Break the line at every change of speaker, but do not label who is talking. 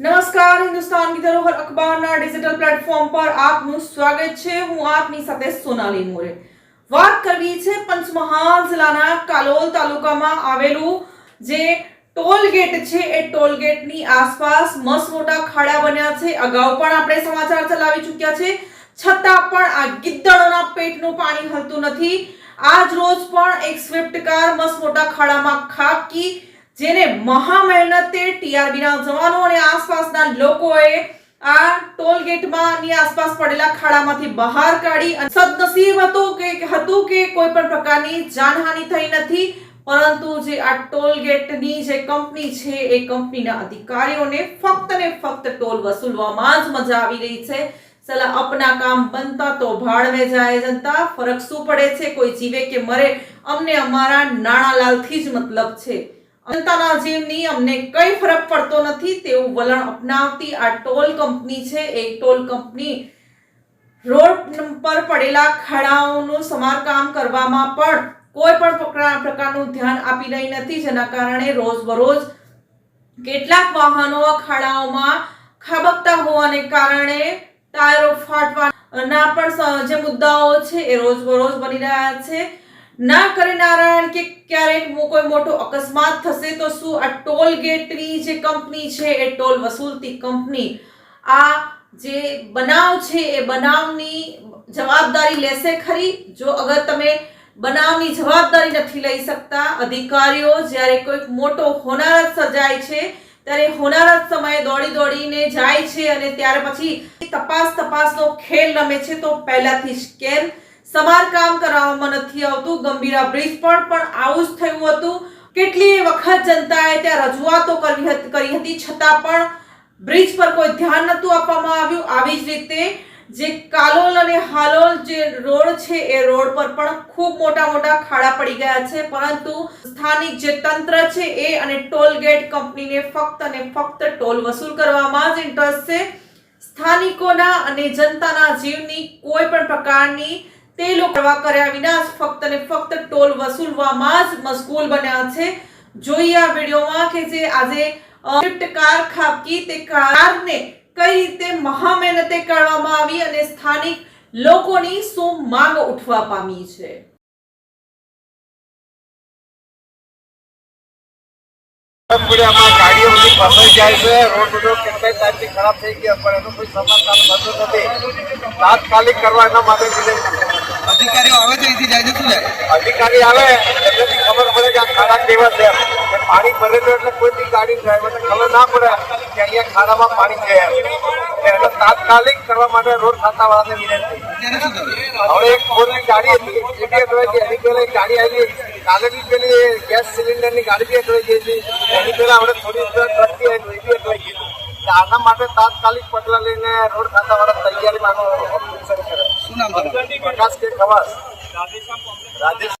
નમસ્કાર, હિન્દુસ્તાન કી ધરોહર અખબારના digital platform પર આપનું સ્વાગત છે. હું આપની સાથે સોનાલી મોરે. વાત કરવી છે પંચમહાલ જિલ્લાના કાલોલ તાલુકામાં આવેલું જે ટોલ ગેટ છે. એ ટોલ ગેટની આસપાસ મસ્ત મોટા ખાડા બન્યા છે. અગાઉ પણ આપણે સમાચાર ચલાવી ચૂક્યા છે. છતાં પણ આ ગિદ્દળોના પેટનું પાણી હલતું નથી. આજ રોજ પણ એક સ્વિફ્ટ કાર મસ્ત મોટા ખાડામાં ખાબકી જેને મહા મહેનતે ટીઆરબીના જવાનો અને આસપાસના લોકોએ આ ટોલ ગેટમાં ની આસપાસ પડેલા ખાડામાંથી બહાર કાઢી અને સદનસીબ હતું કે હતું કે કોઈ પણ પ્રકારની જાનહાનિ થઈ નથી, પરંતુ જે આ ટોલ ગેટની જે કંપની છે, એ કંપનીના અધિકારીઓને ફક્ત ને ફક્ત ટોલ વસૂલવામાં જ મજા આવી રહી છે. સલા અપના કામ બનતા તો ભાડવે જાય જનતા, ફરક શું પડે છે? કોઈ જીવે કે મરે? અમને અમારા નાણાલાલથી જ મતલબ છે. જનતાના જીવની અમને કઈ ફરક પડતો નથી તેવું વલણ અપનાવતી આ ટોલ કંપની છે. એ ટોલ કંપની રોડ પર પડેલા ખાડાઓનું સમારકામ કરવામાં પણ કોઈ પણ પ્રકાર- પ્રકારનું ધ્યાન આપી રહી નથી. જેના કારણે રોજબરોજ કેટલાક વાહનો ખાડાઓમાં ખાબકતા હોવાને કારણે ટાયરો ફાટવાના પણ જે મુદ્દાઓ છે, એ રોજબરોજ બની રહ્યા છે. ના કરે નારાયણ કે ક્યારેક હું કોઈ મોટો અકસ્માત થશે તો શું? આ ટોલ ગેટની જે કંપની છે, એ ટોલ વસૂલતી કંપની, આ જે બનાવ છે, એ બનાવની જવાબદારી લેશે ખરી? જો અગર તમે બનાવની જવાબદારી નથી લઈ શકતા, અધિકારીઓ જ્યારે કોઈક મોટો હોનારત સર્જાય છે, ત્યારે હોનારત સમયે દોડી દોડીને જાય છે અને ત્યાર પછી તપાસ તપાસનો ખેલ રમે છે, તો પહેલાથી જ કેમ સમારકામ કરાવવામાં નથી આવતું. ગંભીરા બ્રિજ પર પણ આવું જ થયું હતું. કેટલી વખત જનતાએ ત્યાં રજૂઆતો કરી કરી હતી. છતાં પણ બ્રિજ પર કોઈ ધ્યાન નહોતું આપવામાં આવ્યું. આવી જ રીતે જે કાલોલ અને હાલોલ જે રોડ છે, એ રોડ પર પણ ખૂબ મોટા મોટા ખાડા પડી ગયા છે. પરંતુ સ્થાનિક જે તંત્ર છે, એ અને ટોલ ગેટ કંપનીને ફક્ત અને ફક્ત ટોલ વસૂલ કરવામાં જ ઇન્ટરેસ્ટ છે. સ્થાનિકોના અને જનતાના જીવની કોઈ પણ પ્રકારની તે લોકો કર્યા વિના ફક્ત ને ફક્ત ટોલ વસૂલવામાં જ મશગુલ બન્યા છે. જોઈએ આ વિડીયોમાં કે જે આજે સ્વિફ્ટ કાર ખાબકી તે કારને કઈ રીતે મહા મહેનતે કરવામાં આવી અને સ્થાનિક લોકોની શું માંગ ઉઠવા પામી છે?
ખરાબ થઈ ગયા પણ કોઈ સમાધાન થતું તાત્કાલિક કરવા એના માટે.
અધિકારીઓ આવે તો અહીંથી જાય શું જાય?
અધિકારી આવે એટલેથી ખબર પડે કે આ ખાડા કેવા છે. પાણી ભરે ભરેલું એટલે કોઈ બી ગાડી ડ્રાઈવરને ખબર ના પડે કે અહીંયા ખાડામાં પાણી છે. એટલે તાત્કાલિક કરવા માટે રોડ ખાતા વાળાને વિનંતી
ત્યારે
હવે એક ફોરની ગાડી હતી એ બી અટવાઈ એની પહેલા એક ગાડી આવી. કાલે બી પેલી ગેસ સિલિન્ડરની ગાડી બી અટવાઈ ગઈ હતી. એની પહેલા આપણે થોડી ટ્રસ્ટી આવી બી અટવાઈ ગઈ આના માટે તાત્કાલિક પગલાં લઈને રોડ ખાતા વાળા તૈયારીમાં આનો ઓપરેશન કરે.
શું નામ
પ્રકાશ કે ખવાસ? રાજેશ